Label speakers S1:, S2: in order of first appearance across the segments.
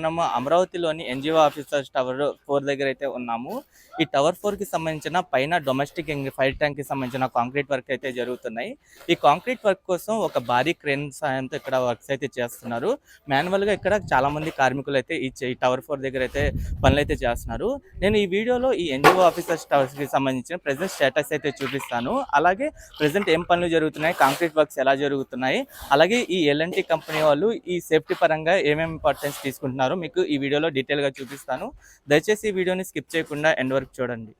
S1: మనము అమరావతిలోని NGO officers tower four దగ్గర అయితే ఉన్నాము. ఈ టవర్ ఫోర్కి సంబంధించిన పైన డొమెస్టిక్ ఫైర్ ట్యాంక్కి సంబంధించిన కాంక్రీట్ వర్క్ అయితే జరుగుతున్నాయి. ఈ కాంక్రీట్ వర్క్ కోసం ఒక భారీ క్రేన్ సాయంతో ఇక్కడ వర్క్స్ అయితే చేస్తున్నారు. మాన్యువల్గా ఇక్కడ చాలా మంది కార్మికులు అయితే ఈ టవర్ ఫోర్ దగ్గర అయితే పనులు అయితే చేస్తున్నారు. నేను ఈ వీడియోలో ఈ ఎన్జిఓ ఆఫీసర్స్ టవర్స్కి సంబంధించిన ప్రెసెంట్ స్టేటస్ అయితే చూపిస్తాను. అలాగే ప్రెసెంట్ ఏం పనులు జరుగుతున్నాయి కాంక్రీట్ వర్క్స్ ఎలా జరుగుతున్నాయి అలాగే ఈ ఎల్ఎన్టీ కంపెనీ వాళ్ళు ఈ సేఫ్టీ పరంగా ఏమేమి ఇంపార్టెన్స్ తీసుకుంటున్నారు మీకు ఈ వీడియోలో డీటెయిల్గా చూపిస్తాను. దయచేసి ఈ వీడియోని స్కిప్ చేయకుండా ఎండ్ వరకు చూడండి.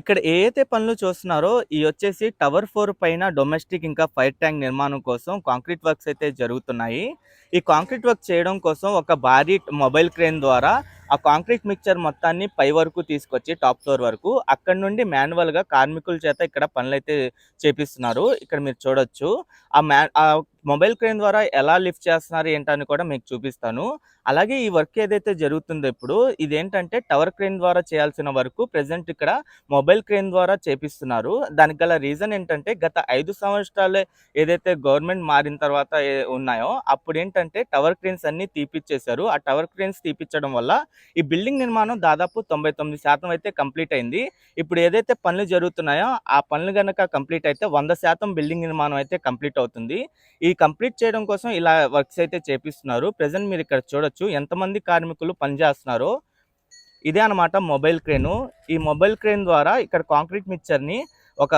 S1: ఇక్కడ ఏదైతే పనులు చూస్తున్నారో ఈ వచ్చేసి టవర్ ఫోర్ పైన డొమెస్టిక్ ఇంకా ఫైర్ ట్యాంక్ నిర్మాణం కోసం కాంక్రీట్ వర్క్స్ అయితే జరుగుతున్నాయి. ఈ కాంక్రీట్ వర్క్ చేయడం కోసం ఒక భారీ మొబైల్ క్రేన్ ద్వారా ఆ కాంక్రీట్ మిక్చర్ మొత్తాన్ని పై వరకు తీసుకొచ్చి టాప్ ఫ్లోర్ వరకు. అక్కడ నుండి మాన్యువల్గా కార్మికుల చేత ఇక్కడ పనులు అయితే చేపిస్తున్నారు. ఇక్కడ మీరు చూడొచ్చు. ఆ మ్యా మొబైల్ క్రేన్ ద్వారా ఎలా లిఫ్ట్ చేస్తున్నారు ఏంటని కూడా మీకు చూపిస్తాను. అలాగే ఈ వర్క్ ఏదైతే జరుగుతుందో ఇప్పుడు ఇదేంటంటే టవర్ క్రేన్ ద్వారా చేయాల్సిన వరకు ప్రెసెంట్ ఇక్కడ మొబైల్ క్రేన్ ద్వారా చేపిస్తున్నారు. దానికి గల రీజన్ ఏంటంటే గత ఐదు సంవత్సరాలు ఏదైతే గవర్నమెంట్ మారిన తర్వాత ఏ- ఉన్నాయో అప్పుడు ఏంటంటే టవర్ క్రేన్స్ అన్ని తీపిచ్చేశారు. ఆ టవర్ క్రేన్స్ తీపిచ్చడం వల్ల ఈ బిల్డింగ్ నిర్మాణం దాదాపు తొంభై తొమ్మిది శాతం అయితే కంప్లీట్ అయింది. ఇప్పుడు ఏదైతే పనులు జరుగుతున్నాయో ఆ పనులు కనుక కంప్లీట్ అయితే వంద శాతం బిల్డింగ్ నిర్మాణం అయితే కంప్లీట్ అవుతుంది. ఈ కంప్లీట్ చేయడం కోసం ఇలా వర్క్స్ అయితే చేపిస్తున్నారు. ప్రజెంట్ మీరు ఇక్కడ చూడొచ్చు ఎంతమంది కార్మికులు పనిచేస్తున్నారో. ఇదే అన్నమాట మొబైల్ క్రేను. ఈ మొబైల్ క్రేన్ ద్వారా ఇక్కడ కాంక్రీట్ మిక్చర్ని ఒక